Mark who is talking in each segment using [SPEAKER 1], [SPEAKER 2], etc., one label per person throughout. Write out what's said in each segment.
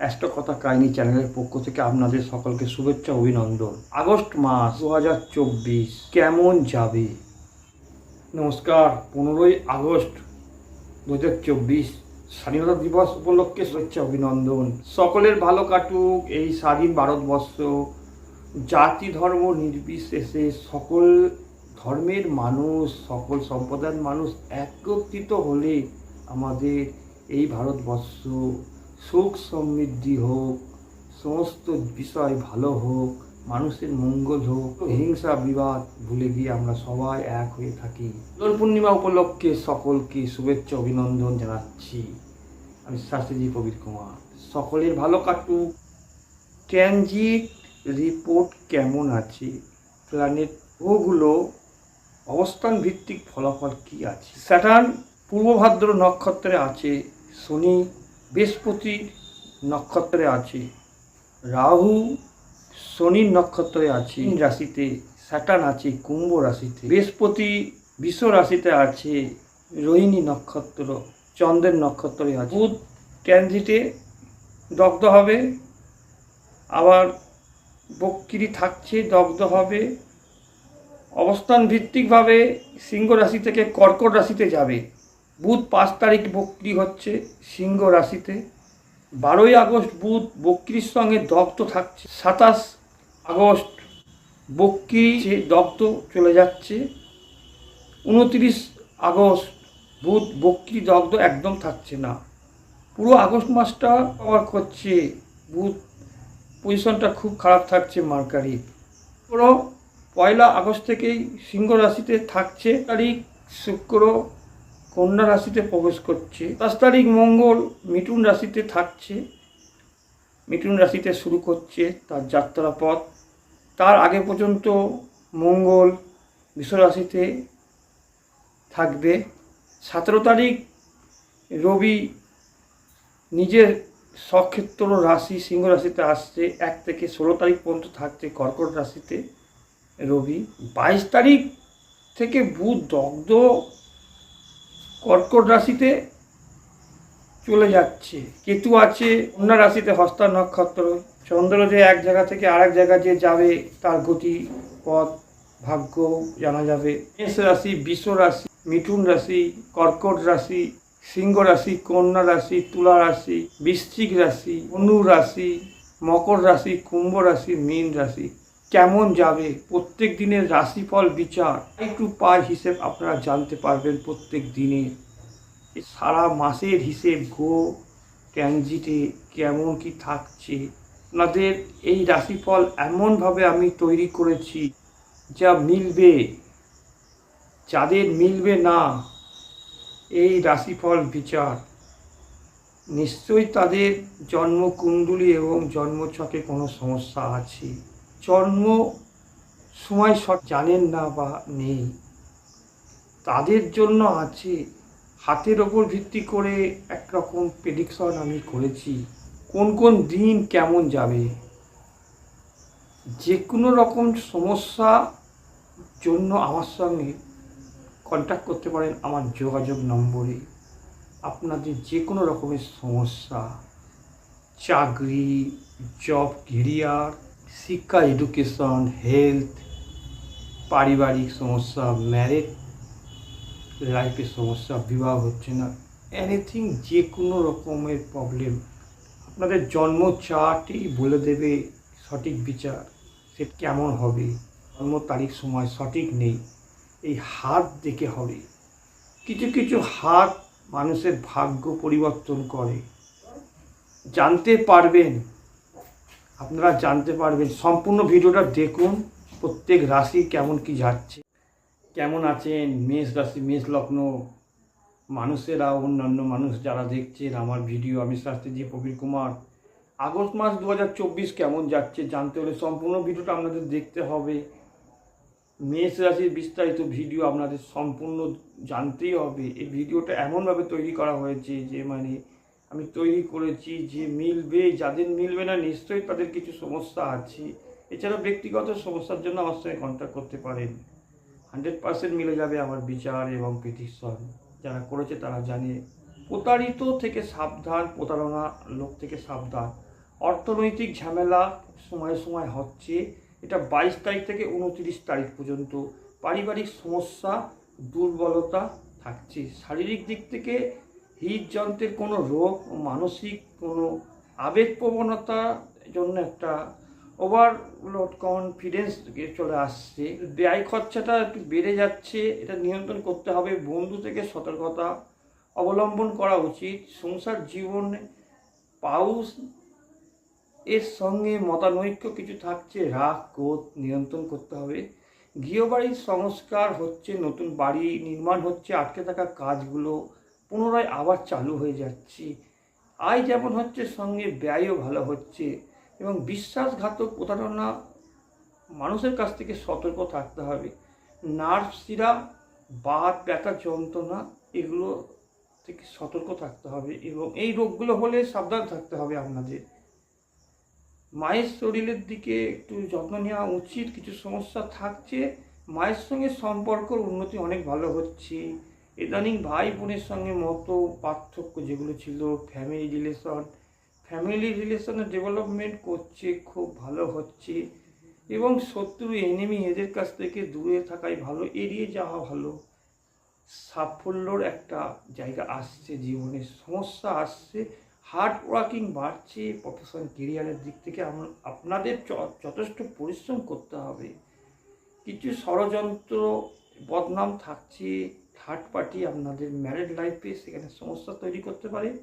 [SPEAKER 1] Astro কথা কাহিনী চ্যানেলের পক্ষ থেকে আপনাদের সকলকে শুভেচ্ছা অভিনন্দন। আগস্ট মাস দু হাজার চব্বিশ, কেমন যাবে? নমস্কার, পনেরোই আগস্ট দু হাজার চব্বিশ, স্বাধীনতা দিবস উপলক্ষে শুভেচ্ছা অভিনন্দন। সকলের ভালো কাটুক এই স্বাধীন ভারতবর্ষ। জাতি ধর্ম নির্বিশেষে সকল ধর্মের মানুষ, সকল সম্প্রদায়ের মানুষ একত্রিত হলে আমাদের এই ভারতবর্ষ সুখ সমৃদ্ধি হোক, সমস্ত বিষয় ভালো হোক, মানুষের মঙ্গল হোক, হিংসা, বিবাদ ভুলে গিয়ে আমরা সবাই এক হয়ে থাকি। দোল পূর্ণিমা উপলক্ষে সকলকে শুভেচ্ছা, অভিনন্দন জানাচ্ছি। আমি শাস্ত্রীজি কবির কুমার। সকলের ভালো কাটুক। ট্রানজিট রিপোর্ট কেমন আছে? প্ল্যানেট ওগুলো অবস্থান ভিত্তিক ফলাফল কি আছে? স্যাটার্ন পূর্ব ভাদ্র নক্ষত্রে আছে শনি বৃহস্পতির নক্ষত্রে আছে, রাহু শনির নক্ষত্রে আছে রাশিতে স্যাটার্ন আছে, কুম্ভ রাশিতে, বৃহস্পতি বিশ্ব রাশিতে আছে, রোহিণী নক্ষত্র, চন্দ্রের নক্ষত্রে আছে, বুধ ট্রানজিটে দগ্ধ হবে, আবার বক্রি থাকছে, দগ্ধ হবে, অবস্থান ভিত্তিকভাবে সিংহ রাশি থেকে কর্কট রাশিতে যাবে। বুধ পাঁচ তারিখ বক্রি হচ্ছে সিংহ রাশিতে। বারোই আগস্ট বুধ বক্রির সঙ্গে দগ্ধ থাকছে। সাতাশ আগস্ট বক্রি যে দগ্ধ চলে যাচ্ছে। উনত্রিশ আগস্ট বুধ বক্রি দগ্ধ একদম থাকছে না। পুরো আগস্ট মাসটা কভার করছে বুধ। পজিশনটা খুব খারাপ থাকছে মার্কারির পুরো পয়লা আগস্ট থেকেই সিংহ রাশিতে থাকছে। তারিখ শুক্র কন্যা রাশিতে প্রবেশ করছে। দশ তারিখ মঙ্গল, মিথুন রাশিতে থাকছে। মিথুন রাশিতে শুরু করছে তার যাত্রা পথ তার আগে পর্যন্ত মঙ্গল রাশিতে থাকবে। সতেরো তারিখ রবি নিজের সক্ষেত্র রাশি, সিংহ রাশিতে আসছে। এক থেকে ষোলো তারিখ পর্যন্ত থাকছে কর্কট রাশিতে রবি। বাইশ তারিখ থেকে বুধ দগ্ধ কর্কট রাশিতে চলে যাচ্ছে। কেতু আছে অন্য রাশিতে হস্তা নক্ষত্র। চন্দ্র যে এক জায়গা থেকে আরেক জায়গা যে যাবে, তার গতি, পথ, ভাগ্য জানা যাবে। মেষ রাশি বিশ্ব রাশি, মিথুন রাশি, কর্কট রাশি, সিংহ রাশি, কন্যা রাশি, তুলা রাশি, বৃশ্চিক রাশি, অনু রাশি, মকর রাশি, কুম্ভ রাশি, মীন রাশি। কেমন যাবে? প্রত্যেক দিনের রাশিফল বিচার। একটু পাই হিসেব আপনারা জানতে পারবেন প্রত্যেক দিনে। সারা মাসের হিসেব গো ট্রানজিটে কেমন কি থাকছে? আপনাদের এই রাশিফল এমনভাবে আমি তৈরি করেছি, যা মিলবে। যাদের মিলবে না, এই রাশিফল বিচার। নিশ্চয়ই তাদের জন্মকুণ্ডলী এবং জন্মছকে কোনো সমস্যা আছে। জন্ম সময় সব জানেন না বা নেই। তাদের জন্য আছে হাতের ওপর ভিত্তি করে একরকম প্রেডিকশন আমি করেছি। কোন কোন দিন কেমন যাবে? যে কোনো রকম সমস্যা জন্য আমার সঙ্গে কন্ট্যাক্ট করতে পারেন আমার যোগাযোগ নম্বরে। আপনাদের যে কোনো রকমের সমস্যা, চাকরি জব কেরিয়ার শিক্ষা এডুকেশন হেলথ পারিবারিক সমস্যা ম্যারেজ লাইফের সমস্যা, বিবাহ হচ্ছে না। এনিথিং যে কোনো রকমের প্রবলেম আপনাদের জন্ম চার্টই বলে দেবে সঠিক বিচার সে কেমন হবে। জন্ম তারিখ, সময় সঠিক নেই। এই হাত দেখে হবে। কিছু কিছু হাত মানুষের ভাগ্য পরিবর্তন করে। জানতে পারবেন আপনারা জানতে পারবেন। সম্পূর্ণ ভিডিওটা দেখুন, প্রত্যেক রাশি কেমন কি যাচ্ছে। কেমন আছেন? মেষ রাশি, মেষ লগ্ন মানুষেরা, অন্যান্য মানুষ যারা দেখছেন আমার ভিডিও আমি শাস্ত্রীজি প্রবীর কুমার। আগস্ট মাস দু হাজার চব্বিশ কেমন যাচ্ছে জানতে হলে সম্পূর্ণ ভিডিওটা আপনাদের দেখতে হবে। মেষ রাশির বিস্তারিত ভিডিও আপনাদের সম্পূর্ণ জানতেই হবে। এই ভিডিওটা এমনভাবে তৈরি করা হয়েছে যে মানে আমি তৈরি করেছি যে মিলবে, যাদের মিলবে না নিশ্চয়ই তাদের কিছু সমস্যা আছে। এছাড়া ব্যক্তিগত সমস্যার জন্য আমার সঙ্গে কন্ট্যাক্ট করতে পারেন। হান্ড্রেড পার্সেন্ট মিলে যাবে আমার বিচার এবং পিটিশন যারা করেছে তারা জানে। প্রতারিত থেকে সাবধান, প্রতারণা লোক থেকে সাবধান। অর্থনৈতিক ঝামেলা সময় সময় হচ্ছে। এটা বাইশ তারিখ থেকে উনত্রিশ তারিখ পর্যন্ত পারিবারিক সমস্যা, দুর্বলতা থাকছে। শারীরিক দিক থেকে হৃদযন্ত্রের কোনো রোগ, মানসিক কোনো আবেগপ্রবণতার জন্য একটা ওভারলোড কনফিডেন্স চলে আসছে। ব্যয় খরচাটা একটু বেড়ে যাচ্ছে, এটা নিয়ন্ত্রণ করতে হবে, বন্ধু থেকে সতর্কতা অবলম্বন করা উচিত। সংসার জীবনে পাউস, এর সঙ্গে মতানৈক্য কিছু থাকছে, রাগ, ক্রোধ নিয়ন্ত্রণ করতে হবে। গৃহবাড়ির সংস্কার হচ্ছে, নতুন বাড়ি নির্মাণ হচ্ছে, আটকে থাকা কাজগুলো পুনরায় আবার চালু হয়ে যাচ্ছে। আয় যেমন হচ্ছে, সঙ্গে ব্যয়ও ভালো হচ্ছে এবং বিশ্বাসঘাতক প্রতারণা মানুষের কাছ থেকে সতর্ক থাকতে হবে। নার্ভ শিরা বাত, ব্যথা, যন্ত্রণা এগুলো থেকে সতর্ক থাকতে হবে এবং এই রোগগুলো হলে সাবধান থাকতে হবে আপনাদের। মায়ের শরীরের দিকে একটু যত্ন নেওয়া উচিত। কিছু সমস্যা থাকছে, মায়ের সঙ্গে সম্পর্কর উন্নতি অনেক ভালো হচ্ছে। ইদানিং ভাই বোনের সঙ্গে মতো পার্থক্য যেগুলো ছিল ফ্যামিলি রিলেশন ফ্যামিলি রিলেশনের ডেভেলপমেন্ট করছে, খুব ভালো হচ্ছে এবং শত্রু এনিমি এদের কাছ থেকে দূরে থাকাই ভালো, এড়িয়ে যাওয়া ভালো। সাফল্যর একটা জায়গা আসছে জীবনে, সমস্যা আসছে হার্ড ওয়ার্কিং বাড়ছে প্রফেশন কেরিয়ারের দিক থেকে আপনাদের যথেষ্ট পরিশ্রম করতে হবে। কিছু ষড়যন্ত্র বদনাম থাকছে, থার্ড পার্টি আপনাদের ম্যারিড লাইফে সেখানে সমস্যা তৈরি করতে পারে।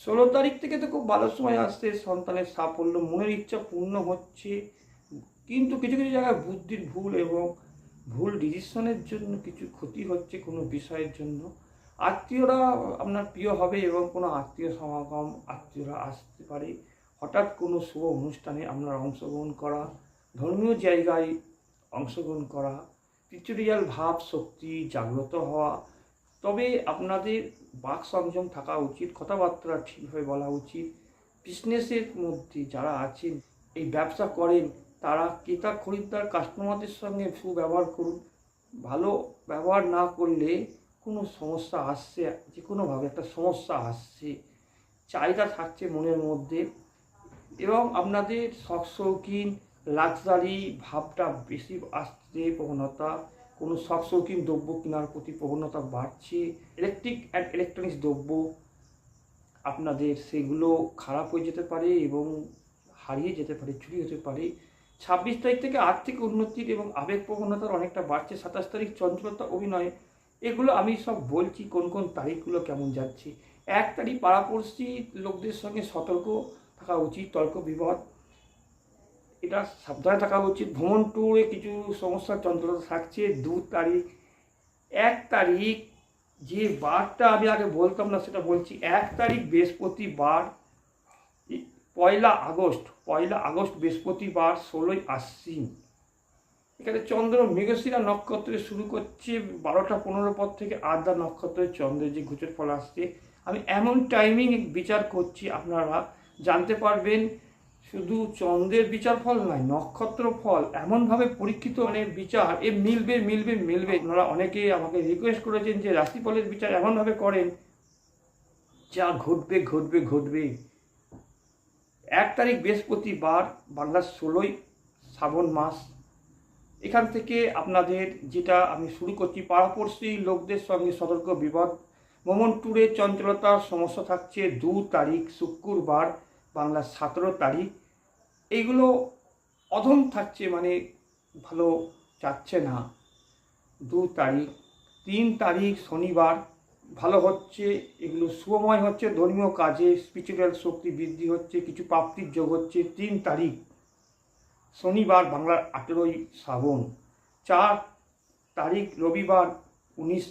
[SPEAKER 1] ষোলো তারিখ থেকে তো খুব ভালো সময় আসছে, সন্তানের সাফল্য, মনের ইচ্ছা পূর্ণ হচ্ছে। কিন্তু কিছু কিছু জায়গায় বুদ্ধির ভুল এবং ভুল ডিসিশনের জন্য কিছু ক্ষতি হচ্ছে কোনো বিষয়ের জন্য। আত্মীয়রা আপনার প্রিয় হবে এবং কোনো আত্মীয় সমাগম, আত্মীয়রা আসতে পারে। হঠাৎ কোনো শুভ অনুষ্ঠানে আপনার অংশগ্রহণ করা, ধর্মীয় জায়গায় অংশগ্রহণ করা পিচুরিয়াল ভাব শক্তি জাগ্রত হওয়া। তবে আপনাদের বাক সংযম থাকা উচিত, কথাবার্তা ঠিকভাবে বলা উচিত। বিজনেসের মধ্যে যারা আছেন, এই ব্যবসা করেন, তারা ক্রেতা, খরিদ্দার কাস্টমারদের সঙ্গে সুব্যবহার করুন। ভালো ব্যবহার না করলে কোনো সমস্যা আসছে যে কোনোভাবে একটা সমস্যা আসছে। চাহিদা থাকছে মনের মধ্যে। এবং আপনাদের শখ শৌখিন লাক্সারি ভাবটা বেশি আসছে প্রবণতা। কোনো শখ শৌখিন দ্রব্য কেনার প্রতি প্রবণতা বাড়ছে। ইলেকট্রিক অ্যান্ড ইলেকট্রনিক্স দ্রব্য আপনাদের সেগুলো খারাপ হয়ে যেতে পারে এবং হারিয়ে যেতে পারে চুরি হতে পারে। ছাব্বিশ তারিখ থেকে আর্থিক উন্নতির এবং আবেগ প্রবণতার অনেকটা বাড়ছে। সাতাশ তারিখ চঞ্চলতা অভিনয়, এগুলো আমি সব বলছি কোন কোন তারিখগুলো কেমন যাচ্ছে। এক তারিখ পাড়াপড়শি লোকদের সঙ্গে সতর্ক থাকা উচিত তর্ক বিবাদ এটা সাবধানে থাকা উচিত। ভ্রমণ ট্যুরে কিছু সমস্যার চঞ্চলতা থাকছে, দু তারিখ, এক তারিখ, যে বারটা আমি আগে বলতাম না, সেটা বলছি, এক তারিখ বৃহস্পতিবার পয়লা আগস্ট পয়লা আগস্ট বৃহস্পতিবার, ষোলোই আশ্বিন। এখানে চন্দ্র মৃগশিরা নক্ষত্রে শুরু করছে, বারোটা পনেরো পর থেকে আদ্রা নক্ষত্রের চন্দ্রের যে গোচর ফল আসছে। আমি এমন টাইমিং বিচার করছি, আপনারা জানতে পারবেন। শুধু চন্দ্রের বিচার ফল নয়, নক্ষত্র ফল এমনভাবে পরীক্ষিত মানে বিচার, এ মিলবে মিলবে মিলবে। আপনারা অনেকে আমাকে রিকোয়েস্ট করেছেন যে রাশিফলের বিচার এমনভাবে করেন, যা ঘটবে ঘটবে ঘটবে। এক তারিখ বৃহস্পতিবার বাংলার ষোলোই শ্রাবণ মাস। এখান থেকে আপনাদের যেটা আমি শুরু করছি, পাড়াপড়শি লোকদের সঙ্গে সতর্ক বিপদ ভ্রমণ ট্যুরে চঞ্চলতার সমস্যা থাকছে দু তারিখ, শুক্রবার বাংলার সতেরো তারিখ। এইগুলো অধম থাকছে মানে ভালো যাচ্ছে না। দু তারিখ, তিন তারিখ শনিবার ভালো হচ্ছে, এগুলো শুভময় হচ্ছে, ধর্মীয় কাজে স্পিরিচুয়াল শক্তি বৃদ্ধি হচ্ছে, কিছু প্রাপ্তির যোগ হচ্ছে। তিন তারিখ শনিবার বাংলার আঠেরোই শ্রাবণ, চার তারিখ রবিবার উনিশ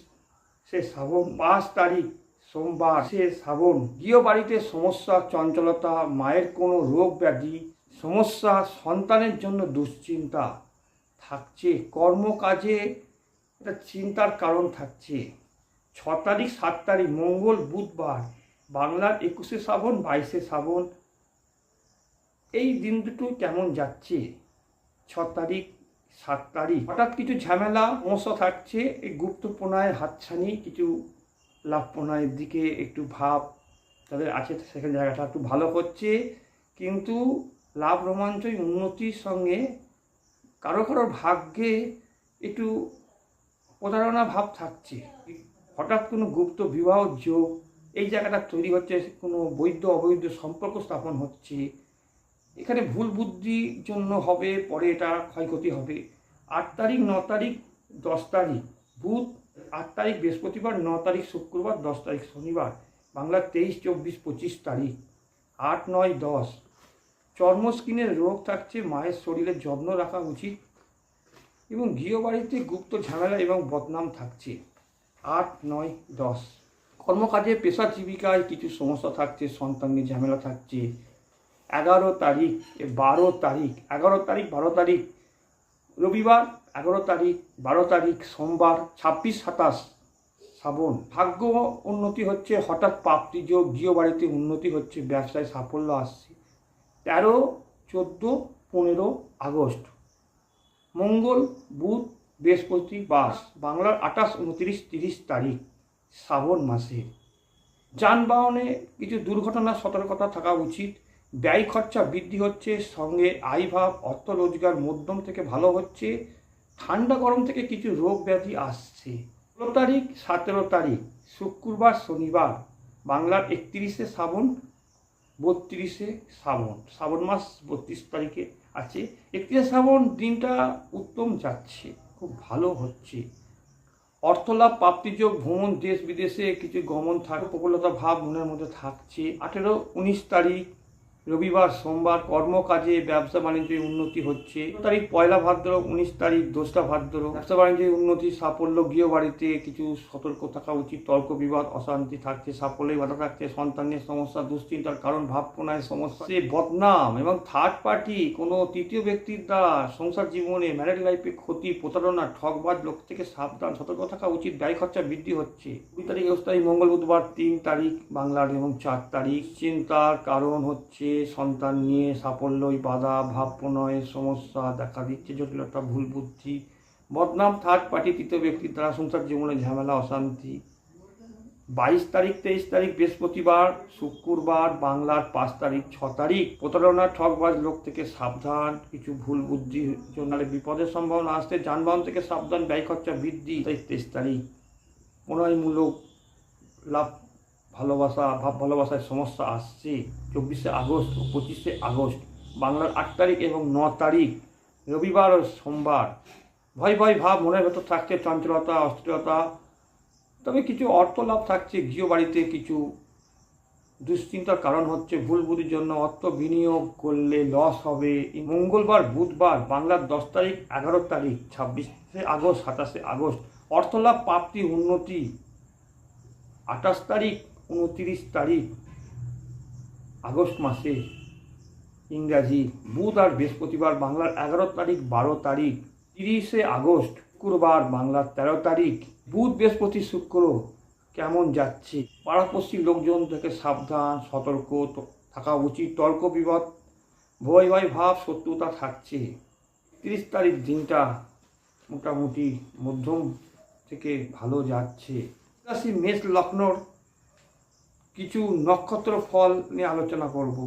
[SPEAKER 1] সে শ্রাবণ, পাঁচ তারিখ সোমবার সে শ্রাবণ। গৃহবাড়িতে সমস্যা, চঞ্চলতা, মায়ের কোনো রোগ ব্যাধি সমস্যা সন্তানের জন্য দুশ্চিন্তা থাকছে, কর্মকাজে একটা চিন্তার কারণ থাকছে। ছ তারিখ, সাত তারিখ, মঙ্গল, বুধবার, বাংলার একুশে শ্রাবণ, বাইশে শ্রাবণ। এই দিন দুটো কেমন যাচ্ছে? ছ তারিখ, সাত তারিখ। হঠাৎ কিছু ঝামেলা, সমস্যা থাকছে, এই গুপ্তপনায় হাতছানি, কিছু লাভপনায়ের দিকে একটু ভাব তাদের আছে, সেখানে জায়গাটা একটু ভালো হচ্ছে। কিন্তু লাভ রোমাঞ্চই উন্নতির সঙ্গে কারও কারও ভাগ্যে একটু প্রতারণা ভাব থাকছে। হঠাৎ কোনো গুপ্ত বিবাহ যোগ, এই জায়গাটা তৈরি হচ্ছে, কোনো বৈধ অবৈধ সম্পর্ক স্থাপন হচ্ছে। এখানে ভুল বুদ্ধির জন্য হবে, পরে এটা ক্ষয়ক্ষতি হবে। আট তারিখ, ন তারিখ, দশ তারিখ। বুধ, আট তারিখ, বৃহস্পতিবার, ন তারিখ, শুক্রবার, দশ তারিখ, শনিবার। বাংলার তেইশ, চব্বিশ, পঁচিশ তারিখ। আট, নয়, দশ। চর্মস্কিনের রোগ থাকছে, মায়ের শরীরের যত্ন রাখা উচিত এবং গৃহবাড়িতে গুপ্ত ঝামেলা এবং বদনাম থাকছে। আট, নয়, দশ। কর্মকাজে পেশা জীবিকায় কিছু সমস্যা থাকছে সন্তানের ঝামেলা থাকছে। এগারো তারিখ, বারো তারিখ, এগারো তারিখ, বারো তারিখ। রবিবার, এগারো তারিখ, বারো তারিখ, সোমবার, ছাব্বিশ, সাতাশ, শ্রাবণ। ভাগ্য উন্নতি হচ্ছে, হঠাৎ প্রাপ্তি যোগ গৃহবাড়িতে উন্নতি হচ্ছে, ব্যবসায় সাফল্য আসছে। তেরো, চোদ্দ, পনেরো আগস্ট। মঙ্গল, বুধ, বৃহস্পতি, বাস। বাংলার আঠাশ, উনত্রিশ, তিরিশ তারিখ, শ্রাবণ মাসে। যানবাহনে কিছু দুর্ঘটনা, সতর্কতা থাকা উচিত। ব্যয় খরচা বৃদ্ধি হচ্ছে, সঙ্গে আয়ভাব, অর্থ রোজগার মধ্যম থেকে ভালো হচ্ছে। ঠান্ডা গরম থেকে কিছু রোগ ব্যাধি আসছে। ষোলো তারিখ, সতেরো তারিখ, শুক্রবার, শনিবার। বাংলার একত্রিশে শ্রাবণ বত্রিশে শ্রাবণ শ্রাবণ মাস বত্রিশ তারিখে আছে। একত্রিশে শ্রাবণ দিনটা উত্তম যাচ্ছে, খুব ভালো হচ্ছে। অর্থলাভ, প্রাপ্তিযোগ, ভ্রমণ দেশ বিদেশে কিছু গমন থাক প্রবলতা ভাব মনের মধ্যে থাকছে। আঠেরো, উনিশ তারিখ রবিবার, সোমবার কর্মকাজে ব্যবসা বাণিজ্যে উন্নতি হচ্ছে। তারিখ পয়লা ভাদ্র, উনিশ তারিখ দোসরা ভাদ্র। ব্যবসা বাণিজ্যে উন্নতি, সাফল্য, গৃহবাড়িতে কিছু সতর্ক থাকা উচিত। তর্ক বিবাদ, অশান্তি থাকছে সাফল্যে বাধা থাকছে সন্তানের সমস্যা, দুশ্চিন্তার কারণ ভাবপ্রণয়ের সমস্যা। সে বদনাম এবং থার্ড পার্টি কোনো তৃতীয় ব্যক্তির দ্বারা সংসার জীবনে ম্যারেড লাইফে ক্ষতি, প্রতারণা ঠকবাজ লোক থেকে সাবধান, সতর্ক থাকা উচিত। ব্যয় খরচা বৃদ্ধি হচ্ছে। দুই তারিখ একুশ তারিখ মঙ্গল বুধবার, তিন তারিখ বাংলার এবং চার তারিখ। চিন্তার কারণ হচ্ছে সন্তান নিয়ে সাফল্যই বাধা ভাব প্রণয়ের সমস্যা দেখা দিচ্ছে জটিলতা ভুল বুদ্ধি বদনাম থার্ড পার্টি, তৃতীয় ব্যক্তির দ্বারা সংসার জীবনে ঝামেলা, অশান্তি। বাইশ তারিখ, তেইশ তারিখ, বৃহস্পতিবার, শুক্রবার, বাংলার পাঁচ তারিখ, ছ তারিখ। প্রতারণা ঠকবাজ লোক থেকে সাবধান, কিছু ভুল বুদ্ধির জন্য বিপদের সম্ভাবনা আসতে যানবাহন থেকে সাবধান, ব্যয় খরচা বৃদ্ধি, তাই তেইশ তারিখ। প্রণয়মূলক লাভ ভালোবাসা ভাব ভালোবাসায় সমস্যা আসছে। চব্বিশে আগস্ট ও পঁচিশে আগস্ট, বাংলার আট তারিখ এবং ন তারিখ, রবিবার ও সোমবার। ভয় ভয়, ভাব, মনের ভেতর থাকছে চঞ্চলতা, অস্থিরতা। তবে কিছু অর্থ লাভ থাকছে গৃহবাড়িতে কিছু দুশ্চিন্তার কারণ হচ্ছে ভুল বুদ্ধির জন্য অর্থ বিনিয়োগ করলে লস হবে। মঙ্গলবার, বুধবার, বাংলার দশ তারিখ, এগারো তারিখ, ছাব্বিশে আগস্ট, সাতাশে আগস্ট, অর্থলাভ, প্রাপ্তি, উন্নতি, আঠাশ তারিখ উনতিরিশ তারিখ আগস্ট মাসে ইংরাজি বুধ আর বৃহস্পতিবার বাংলার এগারো তারিখ, বারো তারিখ, তিরিশে আগস্ট, শুক্রবার বাংলার তেরো তারিখ। বুধ, বৃহস্পতি, শুক্র কেমন যাচ্ছে? পাড়াপড়শি লোকজন থেকে সাবধান, সতর্ক থাকা উচিত, তর্ক বিবাদ, ভয় ভয় ভাব, শত্রুতা থাকছে। তিরিশ তারিখ দিনটা মোটামুটি মধ্যম থেকে ভালো যাচ্ছে। মেষ, লগ্নর কিছু নক্ষত্র ফল নিয়ে আলোচনা করব।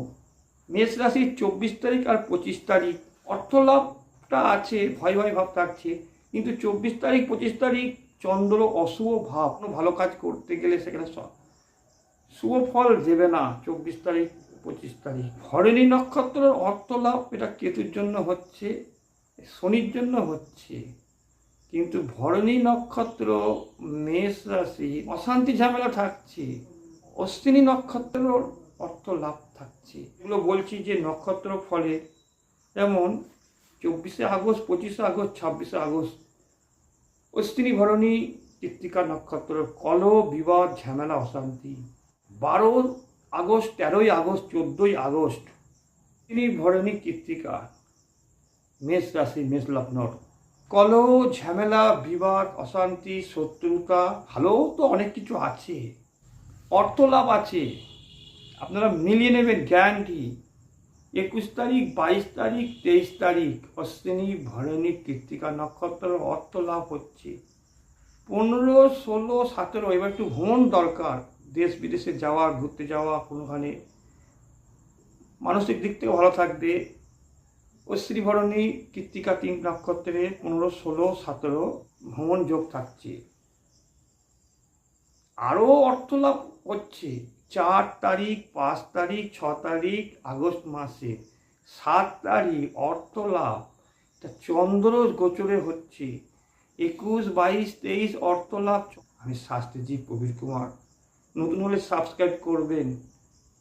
[SPEAKER 1] মেষ রাশির চব্বিশ তারিখ আর পঁচিশ তারিখ। অর্থলাভটা আছে, ভয় ভয় ভাব থাকছে। কিন্তু চব্বিশ তারিখ, পঁচিশ তারিখ চন্দ্র অশুভ ভাব। কোনো ভালো কাজ করতে গেলে সেখানে শুভ ফল দেবে না চব্বিশ তারিখ, পঁচিশ তারিখ। ভরণী নক্ষত্রের অর্থলাভ এটা কেতুর জন্য হচ্ছে, শনির জন্য হচ্ছে। কিন্তু ভরণী নক্ষত্র মেষ রাশি, অশান্তি ঝামেলা থাকছে। অশ্বিনী নক্ষত্রের অর্থ লাভ থাকছে। এগুলো বলছি যে নক্ষত্র ফলে। যেমন চব্বিশে আগস্ট, পঁচিশে আগস্ট, ছাব্বিশে আগস্ট। অশ্বিনী ভরণী কৃত্তিকা নক্ষত্র কল বিবাদ, ঝামেলা, অশান্তি। বারো আগস্ট, তেরোই আগস্ট, চোদ্দোই আগস্ট। তিনি ভরণী কৃত্তিকা মেষ রাশি, মেষ লগ্নর। কল ঝামেলা, বিবাদ, অশান্তি, শত্রুতা, ভালো তো অনেক কিছু আছে। অর্থ লাভ আছে। আপনারা মিলিয়ে নেবেন গ্যারান্টি একুশ তারিখ, বাইশ তারিখ, তেইশ তারিখ, অশ্বিনী, ভরণী, কৃত্তিকা নক্ষত্র অর্থ লাভ হচ্ছে। পনেরো, ষোলো, সতেরো, এবার একটু ভ্রমণ দরকার। দেশ বিদেশে যাওয়া, ঘুরতে যাওয়া, কোনোখানে মানসিক দিক থেকে ভালো থাকবে। অশ্রী ভরণী, কৃত্তিকা তিন নক্ষত্রে পনেরো, ষোলো, সতেরো ভ্রমণ যোগ থাকছে। আরও অর্থ লাভ হচ্ছে। চার তারিখ, পাঁচ তারিখ, ছ তারিখ, আগস্ট মাসে। সাত তারিখ, অর্থ লাভ। তা চন্দ্র গোচরে হচ্ছে। একুশ, বাইশ, তেইশ, অর্থ লাভ। আমি শাস্ত্রীজি প্রবীর কুমার। নতুন হলে সাবস্ক্রাইব করবেন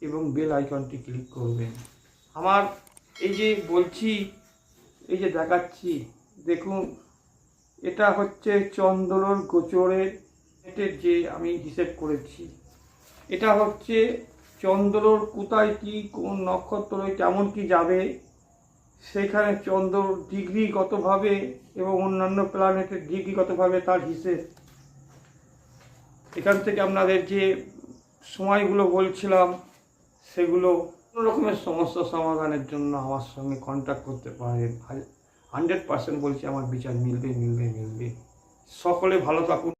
[SPEAKER 1] এবং বেল আইকনটি ক্লিক করবেন। আমার এই যে বলছি, এই যে দেখাচ্ছি, দেখুন, এটা হচ্ছে চন্দ্রর গোচরের এটের যে আমি হিসেব করেছি, এটা হচ্ছে চন্দ্রর কোথায় কি, কোন নক্ষত্র কেমন কি যাবে, সেখানে চন্দ্র ডিগ্রিগতভাবে এবং অন্যান্য প্ল্যানেটের ডিগ্রিগতভাবে তার হিসেব। এখান থেকে আপনাদের যে সময়গুলো বলছিলাম, সেগুলো কোনো রকমের সমস্যা সমাধানের জন্য আমার সঙ্গে কন্ট্যাক্ট করতে পারেন। হান্ড্রেড পার্সেন্ট বলছি আমার বিচার মিলবে মিলবে মিলবে। সকলে ভালো থাকুন।